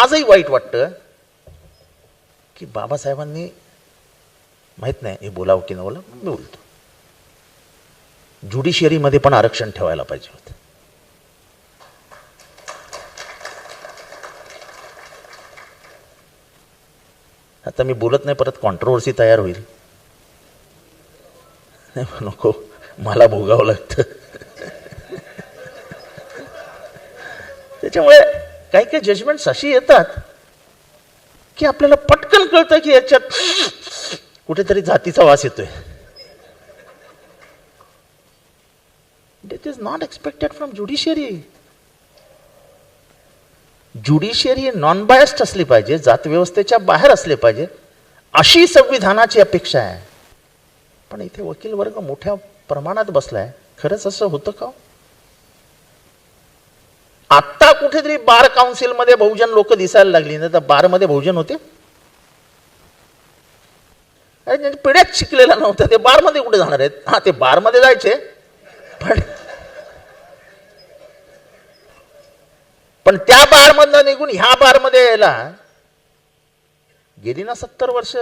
आजही वाईट वाटतं की बाबासाहेबांनी माहीत नाही हे बोलावं की न बोला मी बोलतो. ज्युडिशियरीमध्ये पण आरक्षण ठेवायला पाहिजे होतं. आता मी बोलत नाही परत कॉन्ट्रोवर्सी तयार होईल. नको मला भोगावं लागतं. त्याच्यामुळे काही काही जजमेंट्स अशी येतात की आपल्याला पटकन कळतं की याच्यात कुठेतरी जातीचा वास येतोय. It is not expected from judiciary judiciary non biased असली पाहिजे जातव्यवस्थेच्या बाहेर असले पाहिजे अशी संविधानाची अपेक्षा आहे. पण इथे वकील वर्ग मोठ्या प्रमाणात बसलाय. खरंच असं होतं का हो? आत्ता कुठेतरी बार काउन्सिलमध्ये बहुजन लोक दिसायला लागली. ना तर बारमध्ये बहुजन होते. अरे पिढ्यात शिकलेला नव्हता. ते बारमध्ये कुठे जाणार आहेत? हा ते बारमध्ये जायचे. पण पण त्या बारमधनं निघून ह्या बारमध्ये यायला गेली ना सत्तर वर्ष.